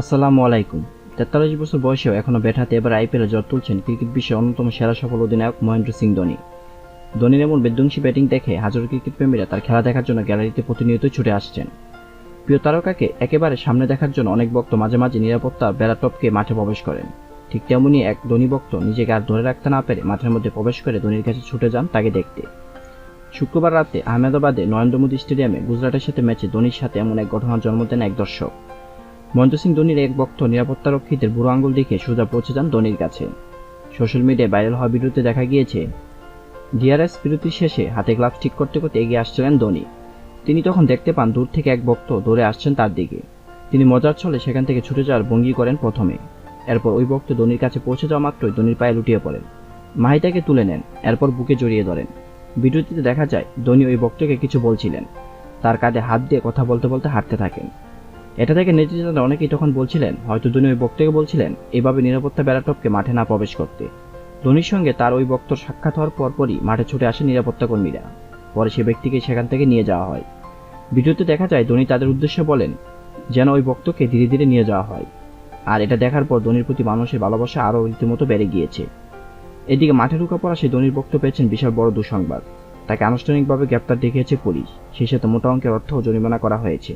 আসসালামু আলাইকুম। তেতাল্লিশ বছর বয়সেও এখনও ব্যাট হাতে এবার আইপিএলে জ্বর তুলছেন ক্রিকেট বিশ্বের অন্যতম সেরা সফল অধিনায়ক মহেন্দ্র সিং ধোনি। ধোনির এমন বিধ্বংসী ব্যাটিং দেখে হাজারো ক্রিকেট প্রেমীরা তার খেলা দেখার জন্য গ্যালারিতে প্রতিনিয়ত ছুটে আসছেন। প্রিয় তারকাকে একেবারে সামনে দেখার জন্য অনেক ভক্ত মাঝে মাঝে নিরাপত্তা বেড়া টপকে মাঠে প্রবেশ করেন। ঠিক তেমনই এক ধনী ভক্ত নিজেকে আর ধরে রাখতে না পেরে মাঠের মধ্যে প্রবেশ করে ধোনির কাছে ছুটে যান তাকে দেখতে। শুক্রবার রাতে আহমেদাবাদে নরেন্দ্র মোদী স্টেডিয়ামে গুজরাটের সাথে ম্যাচে ধোনির সাথে এমন এক ঘটনার জন্ম দেন এক দর্শক। মহেন্দ্র সিং ধোনির এক ভক্ত নিরাপত্তারক্ষীদের বুড়ো আঙ্গুল দেখে সোজা পৌঁছে যান ধোনির কাছে। সোশ্যাল মিডিয়ায় ভাইরাল হওয়া ভিডিওতে দেখা গিয়েছে, ডিআরএস বিরতির শেষে হাতে গ্লাভস ঠিক করতে করতে এগিয়ে আসছিলেন ধোনি। তিনি তখন দেখতে পান দূর থেকে এক ভক্ত দৌড়ে আসছেন তার দিকে। তিনি মজার ছলে সেখান থেকে ছুটে যাওয়ার ভঙ্গি করেন প্রথমে। এরপর ওই ভক্ত ধোনির কাছে পৌঁছে যাওয়া মাত্রই ধোনির পায়ে লুটিয়ে পড়েন। মাহিতাকে তুলে নেন, এরপর বুকে জড়িয়ে ধরেন। ভিডিওটিতে দেখা যায়, ধোনি ওই ভক্তকে কিছু বলছিলেন। তার কাঁধে হাত দিয়ে কথা বলতে বলতে হাঁটতে থাকেন। এটা থেকে নেটিজেনরা অনেকেই তখন বলছিলেন, হয়তো ধোনি ওই বক্তকে বলছিলেন, এভাবে নিরাপত্তা বেড়াটপকে মাঠে না প্রবেশ করতে। ধোনির সঙ্গে তার ওই বক্তর সাক্ষাৎ হওয়ার পরপরই মাঠে ছুটে আসে নিরাপত্তা কর্মীরা পরে সে ব্যক্তিকে সেখান থেকে নিয়ে যাওয়া হয়। ভিডিওতে দেখা যায়, ধোনি তাদের উদ্দেশ্যে বলেন, যেন ওই বক্তকে ধীরে ধীরে নিয়ে যাওয়া হয়। আর এটা দেখার পর ধোনির প্রতি মানুষের ভালোবাসা আরও রীতিমতো বেড়ে গিয়েছে। এদিকে মাঠে ঢুকা পড়া সেই ধোনির বক্ত পেয়েছেন বিশাল বড় দুঃসংবাদ। তাকে আনুষ্ঠানিকভাবে গ্রেপ্তার দেখিয়েছে পুলিশ। সেই সাথে মোটা অঙ্কের অর্থ জরিমানা করা হয়েছে।